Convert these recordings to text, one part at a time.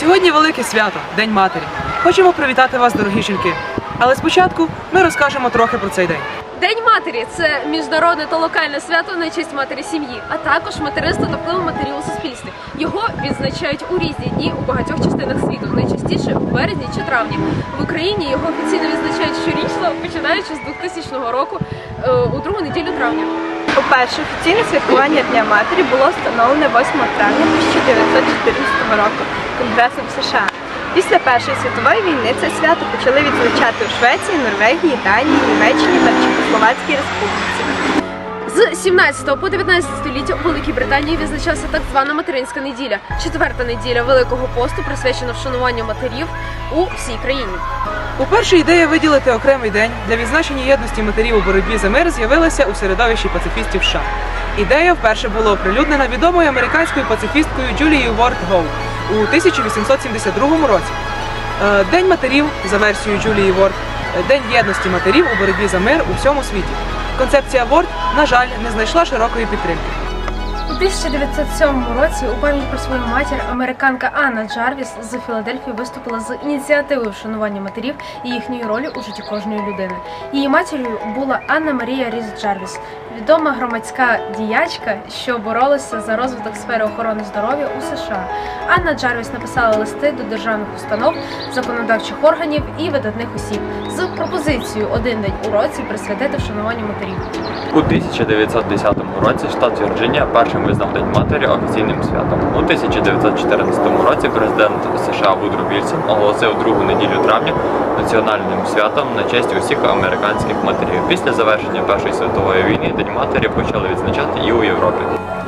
Сьогодні велике свято, День матері. Хочемо привітати вас, дорогі жінки. Але спочатку ми розкажемо трохи про цей день. День матері це міжнародне та локальне свято на честь матері сім'ї, а також материнства та впливу матерів у суспільстві. Його відзначають у різні дні у багатьох частинах світу, найчастіше у березні чи травні. В Україні його офіційно відзначають щорічно, починаючи з 2000 року е, у другу неділю травня. Уперше офіційне святкування Дня матері було встановлене 8 травня 1914 року Конгресом США. Після Першої світової війни це свято почали відзначати у Швеції, Норвегії, Данії, Німеччині та Чехословацькій Республіці. З 17 по 19 століття у Великій Британії відзначався так звана материнська неділя, четверта неділя Великого посту, присвячена вшануванню матерів у всій країні. Уперше ідея виділити окремий день для відзначення єдності матерів у боротьбі за мир з'явилася у середовищі пацифістів США. Ідея вперше була оприлюднена відомою американською пацифісткою Джулією Ворд Гоу у 1872 році. Е, День матерів, за версією Джулії Ворд, День єдності матерів у боротьбі за мир у всьому світі. Концепція Ворд, на жаль, не знайшла широкої підтримки. У 1907 році у пам'ять про свою матір американка Анна Джарвіс з Філадельфії виступила з ініціативою вшанування матерів і їхньої ролі у житті кожної людини. Її матір'ю була Анна Марія Різ Джарвіс, відома громадська діячка, що боролася за розвиток сфери охорони здоров'я у США. Анна Джарвіс написала листи до державних установ, законодавчих органів і видатних осіб з пропозицією один день у році присвятити вшануванню матерів. У 1910 році штат Вірджинія першим визнав День матері офіційним святом. У 1914 році президент США Вудро Вільсон оголосив другу неділю травня національним святом на честь усіх американських матерів. Після завершення Першої світової війни День матері почали відзначати і у Європі.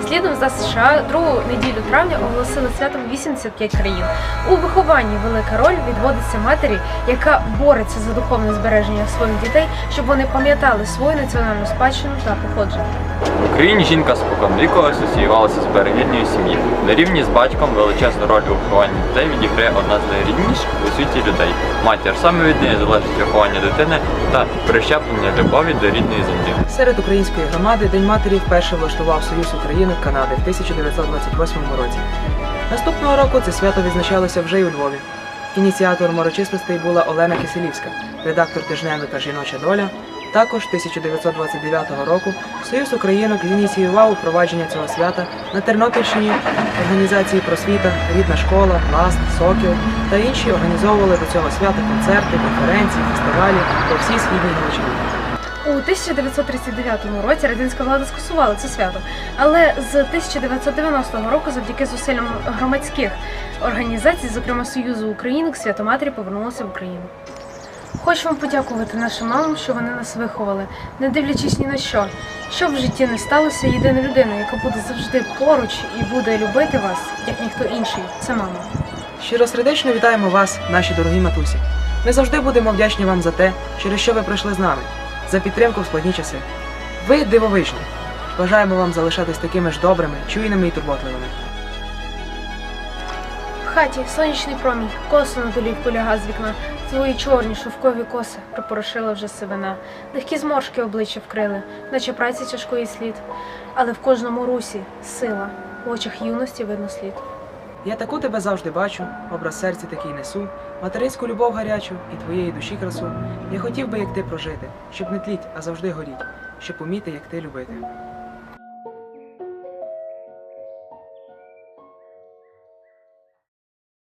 Слідом за США другу неділю травня оголосили святом 85 країн. У вихованні велика роль відводиться матері, яка бореться за духовне збереження своїх дітей, щоб вони пам'ятали свою національну спадщину та походження. В Україні жінка спокон віку асоціювалася з берегинною сім'ї. На рівні з батьком величезну роль у вихованні дітей відіграє одна з найрідніших у світі людей матір. Саме від неї залежить виховання дитини та прищеплення любові до рідної землі. Серед української громади День матері вперше влаштував Союз України Канади в 1928 році. Наступного року це свято відзначалося вже й у Львові. Ініціатор урочистостей була Олена Киселівська, редактор тижневика Жіноча доля. Також 1929 року Союз Українок зініціював впровадження цього свята на Тернопільщині. Організації просвіта, рідна школа, пласт, сокіл та інші організовували до цього свята концерти, конференції, фестивалі по всій східній Галичині. У 1939 році радянська влада скасувала це свято, але з 1990 року, завдяки зусиллям громадських організацій, зокрема Союзу Українок, свято матері повернулося в Україну. Хочемо подякувати нашим мамам, що вони нас виховали, не дивлячись ні на що. Що б в житті не сталося, єдина людина, яка буде завжди поруч і буде любити вас, як ніхто інший, це мама. Щиросердечно вітаємо вас, наші дорогі матусі. Ми завжди будемо вдячні вам за те, через що ви пройшли з нами, за підтримку в складні часи. Ви дивовижні. Бажаємо вам залишатись такими ж добрими, чуйними і турботливими. В хаті сонячний промінь, косо на долів поляга з вікна. Твої чорні шовкові коси припорошила вже сивина. Легкі зморшки обличчя вкрили, наче праці тяжкої слід. Але в кожному русі сила, в очах юності видно слід. Я таку тебе завжди бачу, образ серця такий несу, материнську любов гарячу і твоєї душі красу. Я хотів би, як ти прожити, щоб не тліть, а завжди горіть, щоб уміти, як ти любити.